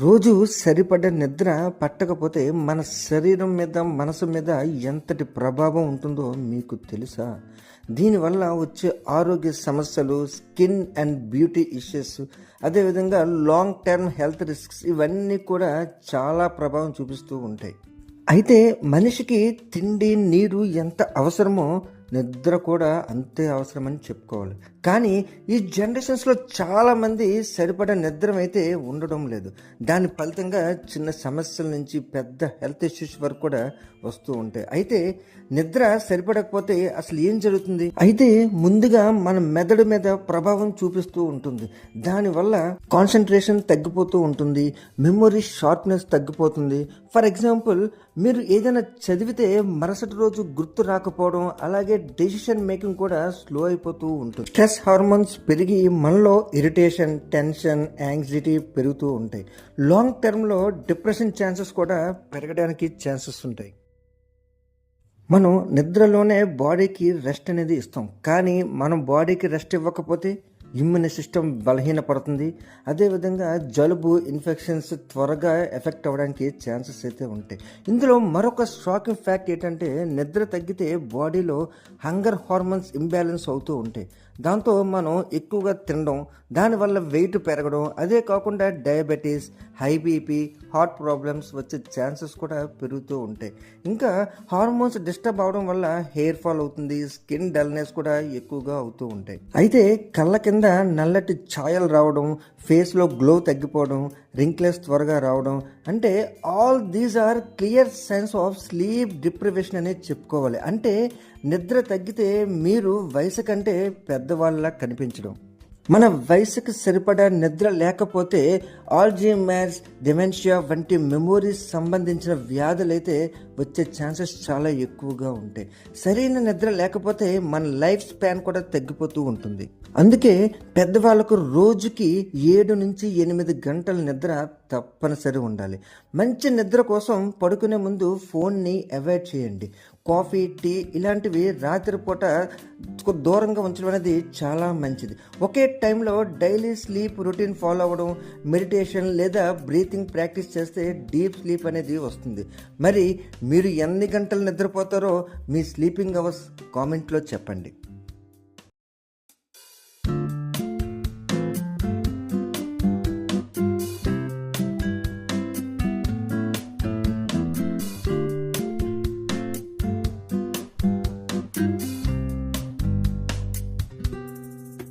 రోజు సరిపడ నిద్ర పట్టకపోతే మన శరీరం మీద మనసు మీద ఎంతటి ప్రభావం ఉంటుందో మీకు తెలుసా? దీనివల్ల వచ్చే ఆరోగ్య సమస్యలు స్కిన్ అండ్ బ్యూటీ ఇష్యూస్ అదేవిధంగా లాంగ్ టర్మ్ హెల్త్ రిస్క్స్ ఇవన్నీ కూడా చాలా ప్రభావం చూపిస్తూ ఉంటాయి. అయితే మనిషికి తిండి నీరు ఎంత అవసరమో నిద్ర కూడా అంతే అవసరమని చెప్పుకోవాలి. కానీ ఈ జనరేషన్స్లో చాలామంది సరిపడ నిద్ర అయితే ఉండడం లేదు. దాని ఫలితంగా చిన్న సమస్యల నుంచి పెద్ద హెల్త్ ఇష్యూస్ వరకు కూడా వస్తూ ఉంటాయి. అయితే నిద్ర సరిపడకపోతే అసలు ఏం జరుగుతుంది? అయితే ముందుగా మన మెదడు మీద ప్రభావం చూపిస్తూ ఉంటుంది. దానివల్ల కాన్సన్ట్రేషన్ తగ్గిపోతూ ఉంటుంది. మెమొరీ షార్ప్నెస్ తగ్గిపోతుంది. ఫర్ ఎగ్జాంపుల్ మీరు ఏదైనా చదివితే మరుసటి రోజు గుర్తు రాకపోవడం అలాగే డెసిషన్ మేకింగ్ కూడా స్లో అయిపోతూ ఉంటుంది. స్ట్రెస్ హార్మోన్స్ పెరిగి మనలో ఇరిటేషన్ టెన్షన్ యాంగ్జైటీ పెరుగుతూ ఉంటాయి. లాంగ్ టర్మ్లో డిప్రెషన్ ఛాన్సెస్ కూడా పెరగడానికి ఛాన్సెస్ ఉంటాయి. మనం నిద్రలోనే బాడీకి రెస్ట్ అనేది ఇస్తాం. కానీ మనం బాడీకి రెస్ట్ ఇవ్వకపోతే ఇమ్యూన్ సిస్టమ్ బలహీనపడుతుంది. అదేవిధంగా జలుబు ఇన్ఫెక్షన్స్ త్వరగా ఎఫెక్ట్ అవ్వడానికి ఛాన్సెస్ అయితే ఉంటాయి. ఇందులో మరొక షాకింగ్ ఫ్యాక్ట్ ఏంటంటే నిద్ర తగ్గితే బాడీలో హంగర్ హార్మోన్స్ ఇంబ్యాలెన్స్ అవుతూ ఉంటాయి. దాంతో మనం ఎక్కువగా తినడం దానివల్ల వెయిట్ పెరగడం అదే కాకుండా diabetes high BP heart problems వచ్చే ఛాన్సెస్ కూడా పెరుగుతూ ఉంటాయి. ఇంకా హార్మోన్స్ డిస్టర్బ్ అవడం వల్ల హెయిర్ ఫాల్ అవుతుంది స్కిన్ డల్నెస్ కూడా ఎక్కువగా అవుతూ ఉంటాయి. అయితే కళ్ళ కింద కింద నల్లటి ఛాయలు రావడం ఫేస్లో గ్లో తగ్గిపోవడం రింక్లెస్ త్వరగా రావడం అంటే all these are clear signs of sleep deprivation అనేది చెప్పుకోవాలి. అంటే నిద్ర తగ్గితే మీరు వయసు కంటే పెద్దవాళ్ళలా కనిపించడం. మన వయసుకు సరిపడా నిద్ర లేకపోతే ఆల్జీమర్స్ డిమెన్షియా వంటి మెమోరీస్ సంబంధించిన వ్యాధులైతే వచ్చే ఛాన్సెస్ చాలా ఎక్కువగా ఉంటాయి. సరైన నిద్ర లేకపోతే మన లైఫ్ స్పాన్ కూడా తగ్గిపోతూ ఉంటుంది. అందుకే పెద్దవాళ్ళకు రోజుకి ఏడు నుంచి ఎనిమిది గంటల నిద్ర తప్పనిసరి ఉండాలి. మంచి నిద్ర కోసం పడుకునే ముందు ఫోన్ని అవాయిడ్ చేయండి. కాఫీ టీ ఇలాంటివి రాత్రిపూట దూరంగా ఉంచడం అనేది చాలా మంచిది. ఒకే టైంలో డైలీ స్లీప్ రొటీన్ ఫాలో అవ్వడం మెడిటేషన్ లేదా బ్రీతింగ్ ప్రాక్టీస్ చేస్తే డీప్ స్లీప్ అనేది వస్తుంది. మరి మీరు ఎన్ని గంటలు నిద్రపోతారో మీ స్లీపింగ్ అవర్స్ కామెంట్లో చెప్పండి.